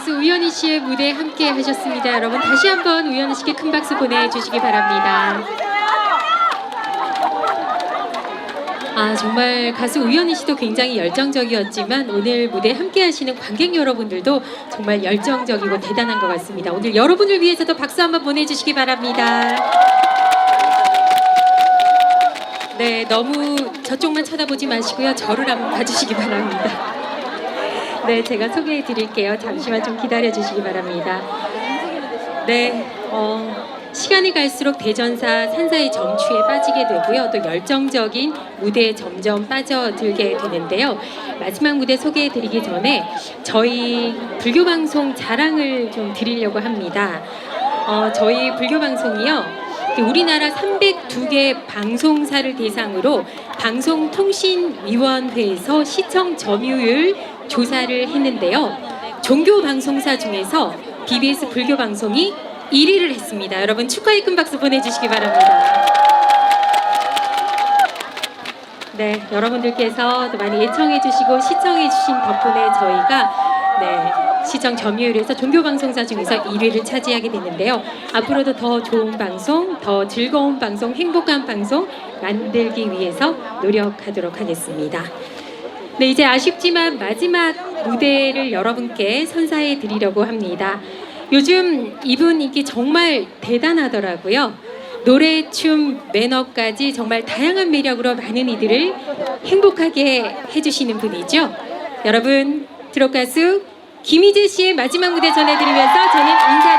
우연희 씨의 무대 함께 하셨습니다. 여러분 다시 한번 우연희 씨께 큰 박수 보내주시기 바랍니다. 아 정말 가수 우연희 씨도 굉장히 열정적이었지만 오늘 무대 함께 하시는 관객 여러분들도 정말 열정적이고 대단한 것 같습니다. 오늘 여러분을 위해서도 박수 한번 보내주시기 바랍니다. 네, 너무 저쪽만 쳐다보지 마시고요. 저를 한번 봐주시기 바랍니다. 네, 제가 소개해 드릴게요. 잠시만 좀 기다려 주시기 바랍니다. 네, 어, 시간이 갈수록 대전사 산사의 정취에 빠지게 되고요. 또 열정적인 무대에 점점 빠져들게 되는데요. 마지막 무대 소개해 드리기 전에 저희 불교 방송 자랑을 좀 드리려고 합니다. 어, 저희 불교 방송이요. 우리나라 302개 방송사를 대상으로 방송통신위원회에서 시청 점유율 조사를 했는데요. 종교 방송사 중에서 BBS 불교 방송이 1위를 했습니다. 여러분 축하의 큰 박수 보내주시기 바랍니다. 네, 여러분들께서 또 많이 애청해주시고 시청해주신 덕분에 저희가 네, 시청 점유율에서 종교 방송사 중에서 1위를 차지하게 됐는데요. 앞으로도 더 좋은 방송, 더 즐거운 방송, 행복한 방송 만들기 위해서 노력하도록 하겠습니다. 네, 이제 아쉽지만 마지막 무대를 여러분께 선사해 드리려고 합니다. 요즘 이분 인기 정말 대단하더라고요. 노래, 춤, 매너까지 정말 다양한 매력으로 많은 이들을 행복하게 해주시는 분이죠. 여러분, 트롯 가수 김희재 씨의 마지막 무대 전해드리면서 저는 인사